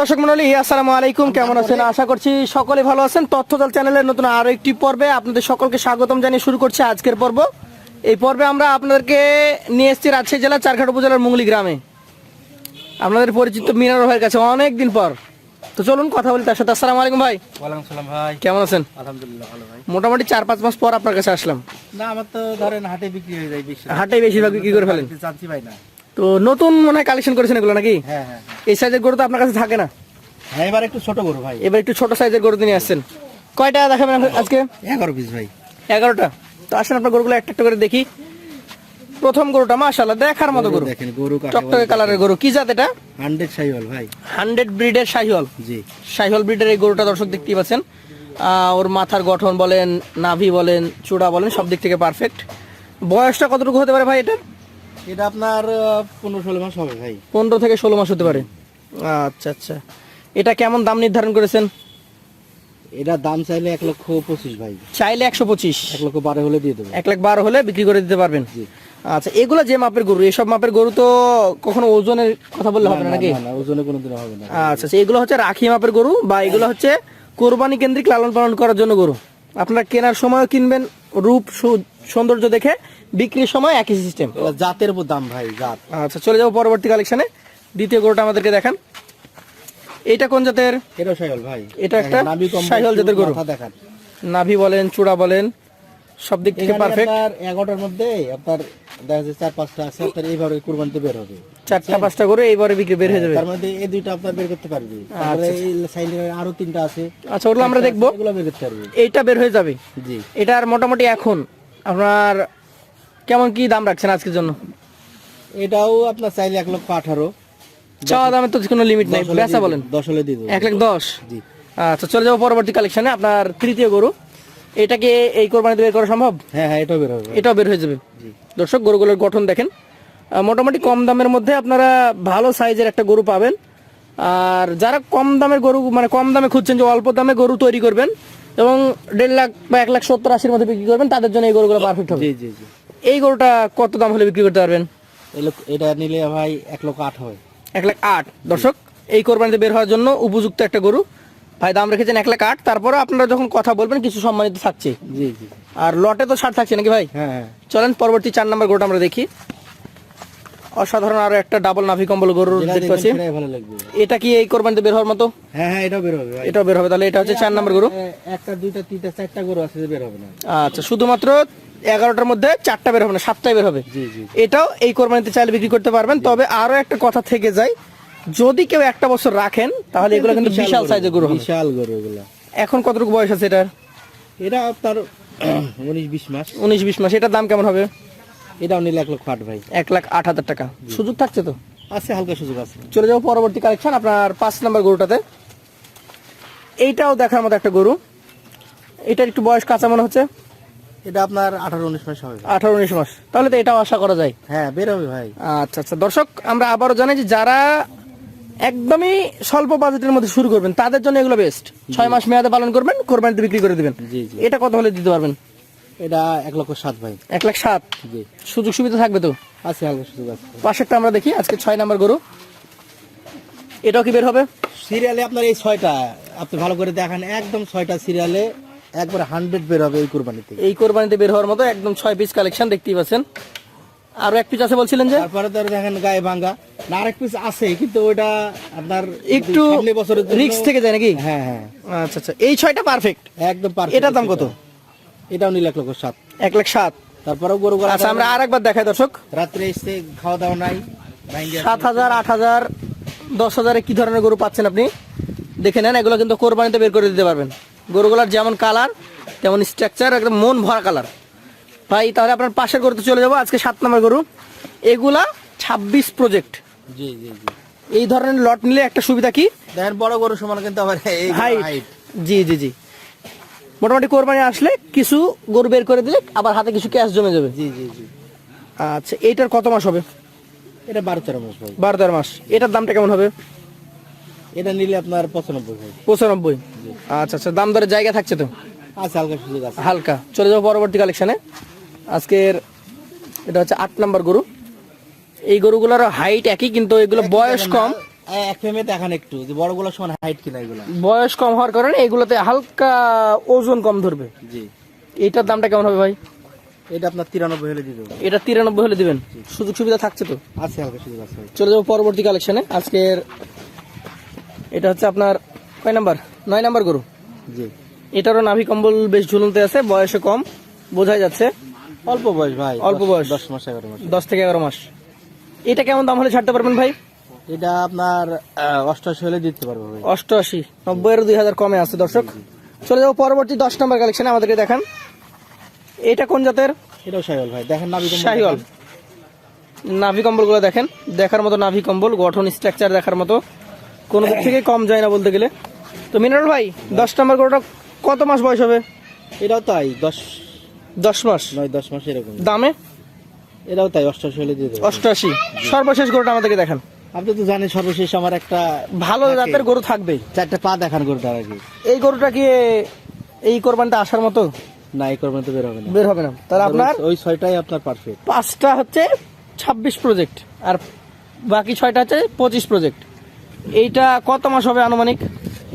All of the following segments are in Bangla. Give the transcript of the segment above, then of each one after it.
দর্শক মন্ডলী আসসালামু আলাইকুম। কেমন আছেন? আশা করছি সকলে ভালো আছেন। তথ্যদল চ্যানেলের নতুন আরও একটি পর্বে আপনাদের সকলকে স্বাগতম জানিয়ে শুরু করছি আজকের পর্ব। এই পর্বে আমরা আপনাদেরকে নিয়ে এসেছি রাজশাহী জেলার চারঘাট উপজেলার মুঙ্গলি গ্রামে। আপনাদের পরিচিত মিনার ভাইয়ের কাছে অনেক দিন পর। তো চলুন কথা বলি তার সাথে। আসসালামু আলাইকুম ভাই। ওয়ালাইকুম সালাম ভাই। কেমন আছেন? আলহামদুলিল্লাহ ভালো ভাই। মোটামুটি চার পাঁচ মাস পর আপনার কাছে আসলাম। না আমার তো ধরেন হাটে বিক্রি হয়ে যায় বেশি। হাটেই বেশিরভাগ বিক্রি করে ফেলেন। চাচ্ছি ভাই না। তো নতুন মনে হয় কালেকশন করেছেন এগুলো নাকি? হ্যাঁ হ্যাঁ এই সাইজের গরু তো আপনার কাছে থাকে না? হ্যাঁ এবার একটু ছোট করো ভাই। এবার একটু ছোট সাইজের গরু নিয়ে আসছেন। কয়টা দেখাবেন আজকে? এগারো পিস ভাই। এগারোটা। তো আসেন আপনার গরুগুলো একটা একটা করে দেখি। প্রথম গরুটা মাশাল্লাহ দেখার মতো গরু দেখেন গরু টকটকে কালারের গরু। কি জাত এটা? হান্ড্রেড সাইওয়াল ভাই। হান্ড্রেড ব্রিডের শাহিওয়াল জি। শাহিওয়াল ব্রিডের এই গরুটা দর্শক দেখতেই পাচ্ছেন। ওর মাথার গঠন বলেন নাভি বলেন চূড়া বলেন সব দিক থেকে পারফেক্ট বয়সটা কতটুকু হতে পারে ভাই এটা এটা আপনার পনেরো ষোলো মাস হবে ভাই। পনেরো থেকে ষোলো মাস হতে পারে। আচ্ছা আচ্ছা। এটা কেমন দাম নির্ধারণ করেছেন? এটা দাম চাইলে এক লক্ষ পঁচিশ ভাই। চাইলে একশো পঁচিশ। এক লক্ষ বারো হলে দিয়ে দেবো। এক লাখ বারো হলে বিক্রি করে দিতে পারবেন। আচ্ছা এগুলো যে মাপের গরু এসব মাপের গরু তো কখনো ওজনের কথা বললে হবে না নাকি? ওজনে কোনোদিন হবে না। আচ্ছা আচ্ছা এগুলো হচ্ছে রাখি মাপের গরু বা এগুলো হচ্ছে কোরবানি কেন্দ্রিক লালন পালন করার জন্য গরু। আপনারা কেনার সময়ও কিনবেন রূপ সৌন্দর্য দেখে বিক্রির সময় একই সিস্টেম জাতের উপর দাম ভাই জাত। আচ্ছা চলে যাব পরবর্তী কালেকশনে দ্বিতীয় গরুটা আমাদেরকে দেখান। এটা কোন জাতের? এটাও সাইওয়াল ভাই। এটা একটা দেখেন, নাভি কম সাইওয়াল জাতের গরু। দেখান। নাভি বলেন চূড়া বলেন সব দিক থেকে পারফেক্ট এগারোটার মধ্যে আপনার দেখা যাচ্ছে চার পাঁচটা আছে আপনার এইভাবে কুরবানিতে বের হবে। চারটা পাঁচটা করে এইবারে বিক্রি বের হয়ে যাবে। তার মধ্যে এই দুইটা আপনার বের করতে পারবে। তারপরে এই সাইডে আরও তিনটা আছে। আচ্ছা ওগুলো আমরা দেখব। এগুলো বের করতে পারবে। এইটা বের হয়ে যাবে। জি। এটা আর মোটামুটি এখন আপনার কেমন কি দাম রাখছেন আজকের জন্য? এটাও আপনার চাইলে এক লক্ষ আঠারো। চাওয়া দামের তো কোনো লিমিট নেই। বেচা বলেন। দশ হলে দিয়ে দেবো। এক লাখ দশ? জি। আচ্ছা চলে যাব পরবর্তী কালেকশনে আপনার তৃতীয় গরু। এটাকে এই কোরবানিতে বের করা সম্ভব? হ্যাঁ হ্যাঁ এটাও বের হবে। এটাও বের হয়ে যাবে। দর্শক গরুগুলোর গঠন দেখেন। মোটামুটি কম দামের মধ্যে আপনারা ভালো সাইজের একটা গরু পাবেন। আর যারা কম দামের গরু মানে কম দামে খুঁজছেন যে অল্প দামে গরু তৈরি করবেন এবং দেড় লাখ বা এক লাখ সত্তর আশির মধ্যে বিক্রি করবেন তাদের জন্য এই গরুগুলো পারফেক্ট হবে। জি জি জি। এই গরুটা কত দাম হলে বিক্রি করতে পারবেন? এটা নিলে ভাই এক লক্ষ আট হয় এক লাখ আট। দর্শক এই কোরবানিতে বের হওয়ার জন্য উপযুক্ত একটা গরু। ভাই দাম রেখেছেন এক লাখ আট। তারপরে আপনারা যখন কথা বলবেন কিছু সম্মানিত থাকছে। জি জি আর লটে তো ছাড় থাকছে নাকি ভাই? হ্যাঁ হ্যাঁ। চলেন পরবর্তী চার নম্বর গরুটা আমরা দেখি। অসাধারণ আরও একটা ডাবল নাভি কম্বল গরুর দেখতে পাচ্ছি। এটা কি এই কোরবানিতে বের হওয়ার মতো? হ্যাঁ হ্যাঁ এটাও বের হবে এটাও বের হবে। তাহলে এটা হচ্ছে চার নম্বর গরু। একটা দুইটা তিনটা চারটা গরু আছে বের হবে না। আচ্ছা শুধুমাত্র এগারোটার মধ্যে চারটা বের হবে না সাতটাই বের হবে। এটাও এই কোরবানিতে চাইলে বিক্রি করতে পারবেন। তবে আরও একটা কথা থেকে যায় যদি কেউ একটা বছর রাখেন তাহলে এগুলো কিন্তু বিশাল সাইজের গরু হবে। বিশাল গরু এগুলা। এখন কতটুকু বয়স আছে এটার? এটা আপনার উনিশ বিশ মাস। উনিশ বিশ মাস এটার দাম কেমন হবে? এটা উনি এক লক্ষ আট ভাই। এক লাখ আট হাজার টাকা। সুযোগ থাকছে তো? আছে হালকা সুযোগ আছে। চলে যাব পরবর্তী কালেকশন আপনার পাঁচ নম্বর গরুটাতে। এইটাও দেখার মতো একটা গরু। এটার একটু বয়স কাঁচা মনে হচ্ছে। এটা আপনার আঠারো উনিশ মাস হবে আঠারো উনিশ মাস। তাহলে তো এটাও আশা করা যায়। হ্যাঁ বের হবে ভাই। আচ্ছা আচ্ছা। দর্শক আমরা আবারও জানাই যে যারা একদমই স্বল্প বাজেটের মধ্যে শুরু করবেন তাদের জন্য এগুলো বেস্ট ছয় মাস মেয়াদে পালন করবেন কোরবানিতে বিক্রি করে দিবেন। এটা কত হলে দিতে পারবেন? এটা এক লক্ষ সাত ভাই। এক লাখ সাত? সুযোগ সুবিধা থাকবে তো? আছে হালকা সুযোগ আছে। পাশেরটা আমরা দেখি আজকে ছয় নাম্বার গরু। এটাও কি বের হবে? সিরিয়ালে আপনার এই ছয়টা আপনি ভালো করে দেখেন একদম ছয়টা সিরিয়ালে একবার হান্ড্রেড বের হবে এই কোরবানিতে। এই কোরবানিতে বের হওয়ার মতো একদম ছয় পিস কালেকশন দেখতেই পাচ্ছেন। আরও এক পিস আছে বলছিলেন যে? তারপরে তো দেখেন গায়ে ভাঙ্গা। না আরেক পিস আছে কিন্তু ওইটা আপনার একটু বছরের রিক্স থেকে যায় নাকি? হ্যাঁ হ্যাঁ। আচ্ছা আচ্ছা। এই ছয়টা পারফেক্ট একদম perfect এটার দাম কত? এটাও নিল এক লক্ষ সাত। এক লাখ সাত। তারপরেও গরু গলা আচ্ছা আমরা আর একবার দেখাই দর্শক। রাত্রে এসে খাওয়া দাওয়া নাই সাত হাজার আট হাজার দশ হাজারে কি ধরনের গরু পাচ্ছেন আপনি? দেখে নেন এগুলো কিন্তু কোরবানিতে বের করে দিতে পারবেন। গরুগুলার যেমন কালার তেমন স্ট্রাকচার একদম মন ভরা কালার। ভাই তাহলে আপনার পাশের গরুতে চলে যাব আজকে সাত নম্বর গরু। এগুলা ছাব্বিশ প্রজেক্ট জি জি জি। এই ধরনের লট নিলে একটা সুবিধা কি? দেখেন বড় গরু সমান কিন্তু আবার হাইট জি জি জি। মোটামুটি কোরবানি আসলে কিছু গরু বের করে দিলে আবার হাতে কিছু ক্যাশ জমে যাবে। জি জি জি। আচ্ছা এইটার কত মাস হবে? এটা বারো তেরো মাস বারো তেরো মাস। এটার দামটা কেমন হবে? এটা নিলে আপনার পঁচানব্বই পঁচানব্বই? আচ্ছা আচ্ছা দাম দরের জায়গা থাকছে তো? আছে হালকা সুযোগ আছে। হালকা। চলে যাব পরবর্তী কালেকশনে আজকের এটা হচ্ছে আট নাম্বার গরু। এই গরুগুলোর হাইট একই কিন্তু এগুলো বয়স কম। এক ফ্রেমে দেখান একটু যে বড়গুলো সমান হাইট কিনা এগুলো। বয়স কম হওয়ার কারণে এগুলোতে হালকা ওজন কম ধরবে। জি। দামটা কেমন হবে ভাই? এটা আপনার তিরানব্বই হলে এটা তিরানব্বই হলে দিবেন? সুযোগ সুবিধা থাকছে তো? আছে হালকা সুযোগ আছে। চলে যাব পরবর্তী কালেকশনে আজকের এটা হচ্ছে আপনার কয় নাম্বার? নয় নাম্বার গরু? জি। এটারও নাভি কম্বল বেশ ঝুলন্তে আছে বয়সে কম বোঝাই যাচ্ছে। অল্প বয়স ভাই অল্প বয়স। দশ মাস এগারো মাস। দশ থেকে এগারো মাস। এটা কেমন দাম হলে ছাড়তে পারবেন ভাই? এটা আপনার অষ্টআশি হলে দিতে পারব অষ্টআশি নব্বই এর দুই হাজার কমে আছে দর্শক। চলে যাব পরবর্তী দশ নম্বর কালেকশনে আমাদেরকে দেখান। এটা কোন জাতের? এটাও ভাই দেখেন না শাহিওয়াল নাভি কম্বলগুলো দেখেন দেখার মতো নাভি কম্বল গঠন স্ট্রাকচার দেখার মতো। কোনো দিক থেকে কম যায় না বলতে গেলে। তো মিনারল ভাই দশ নম্বর গরুটা কত মাস বয়স হবে? এটাও তাই দশ দশ মাস? নয় দশ মাস এরকম। দামে? এটাও তাই অষ্টআশি হলে দিয়ে দেবো। অষ্টআশি সর্বশেষ গরুটা আমাদেরকে দেখান। আপনি তো জানেন সর্বশেষ আমার একটা ভালো। জাতের গরু থাকবে চারটে পা দেখান গরু তার আগে। এই গরুটা কি এই কোরবানিতে আসার মতো? না এই করবেন তো বের হবে না। বের হবে না। তাহলে আপনার? ওই ছয়টাই আপনার পারফেক্ট পাঁচটা হচ্ছে ছাব্বিশ প্রজেক্ট আর বাকি ছয়টা হচ্ছে পঁচিশ প্রজেক্ট এইটা কত মাস হবে আনুমানিক?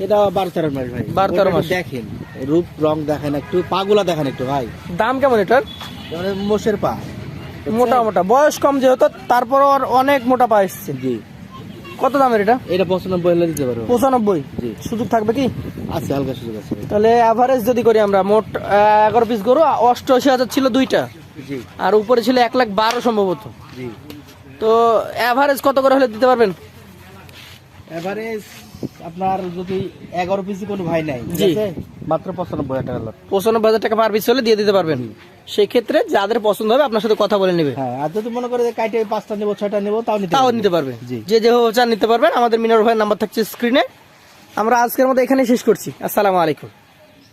এটা বারো তেরো মাস ভাই। বারো তেরো মাস। দেখেন রূপ রং দেখেন একটু পাগুলা দেখেন একটু ভাই। দাম কেমন এটার? মানে মোষের পা। মোটা মোটা। বয়স কম যেহেতু তারপর আর অনেক মোটা পা এসছে। জি। কত দামের এটা? এটা পঁচানব্বই হলে দিতে পারব পঁচানব্বই? জি। সুযোগ থাকবে কি? আছে হালকা সুযোগ আছে। তাহলে অ্যাভারেজ যদি করি আমরা মোট এগারো পিস গরু অষ্টআশি হাজার ছিল দুইটা। জি। আর উপরে ছিল এক লাখ বারো সম্ভবত। জি। তো অ্যাভারেজ কত করে হলে দিতে পারবেন? এভারেজ আপনার যদি এগারো পিসি কোনো ভাই নাই মাত্র পঁচানব্বই হাজার টাকা পঁচানব্বই হাজার টাকা পার পিস হলে দিয়ে দিতে পারবেন। সেই ক্ষেত্রে যাদের পছন্দ হবে আপনার সাথে কথা বলে নেবে। হ্যাঁ আর যদি মনে করে যে কাইটে পাঁচটা নেব ছয়টা নেব তাও তাও নিতে পারবে যে যে চান নিতে পারবেন। আমাদের মিনার ভাইয়ের নাম্বার থাকছে স্ক্রিনে আমরা আজকের মতো এখানে শেষ করছি। আসসালামু আলাইকুম।